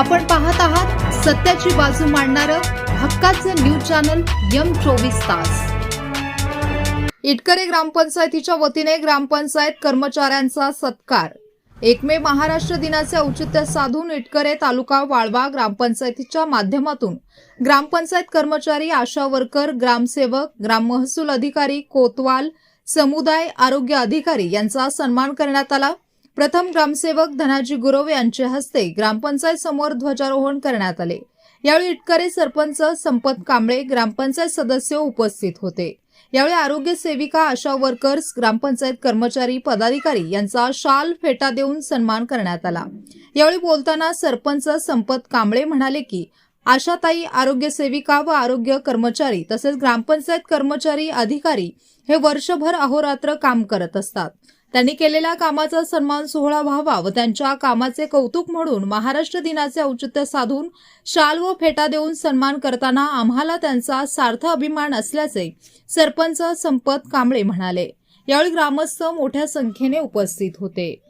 आपण पाहत आहात सत्याची बाजू मांडणारं हक्काचं न्यूज चॅनल यम चोवीस तास. इटकरे ग्रामपंचायतीच्या वतीने ग्रामपंचायत कर्मचाऱ्यांचा सत्कार. एक मे महाराष्ट्र दिनाचे औचित्य साधून इटकरे तालुका वाळवा ग्रामपंचायतीच्या माध्यमातून ग्रामपंचायत कर्मचारी आशा वर्कर ग्रामसेवक ग्राम महसूल अधिकारी कोतवाल समुदाय आरोग्य अधिकारी यांचा सन्मान करण्यात आला. प्रथम ग्रामसेवक धनाजी गुरव यांच्या हस्ते ग्रामपंचायत समोर ध्वजारोहण करण्यात आले. यावेळी इटकरे सरपंच संपत कांबळे ग्रामपंचायत सदस्य उपस्थित होते. यावेळी आरोग्य सेविका आशा वर्कर्स ग्रामपंचायत कर्मचारी पदाधिकारी यांचा शाल फेटा देऊन सन्मान करण्यात आला. यावेळी बोलताना सरपंच संपत कांबळे म्हणाले की आशाताई आरोग्य सेविका व आरोग्य कर्मचारी तसेच ग्रामपंचायत कर्मचारी अधिकारी हे वर्षभर अहोरात्र काम करत असतात. त्यांनी केलेल्या कामाचा सन्मान सोहळा व्हावा व त्यांच्या कामाचे कौतुक म्हणून महाराष्ट्र दिनाचे औचित्य साधून शाल व फेटा देऊन सन्मान करताना आम्हाला त्यांचा सार्थ अभिमान असल्याचे सरपंच संपत कांबळे म्हणाले. यावेळी ग्रामस्थ मोठ्या संख्येने उपस्थित होते.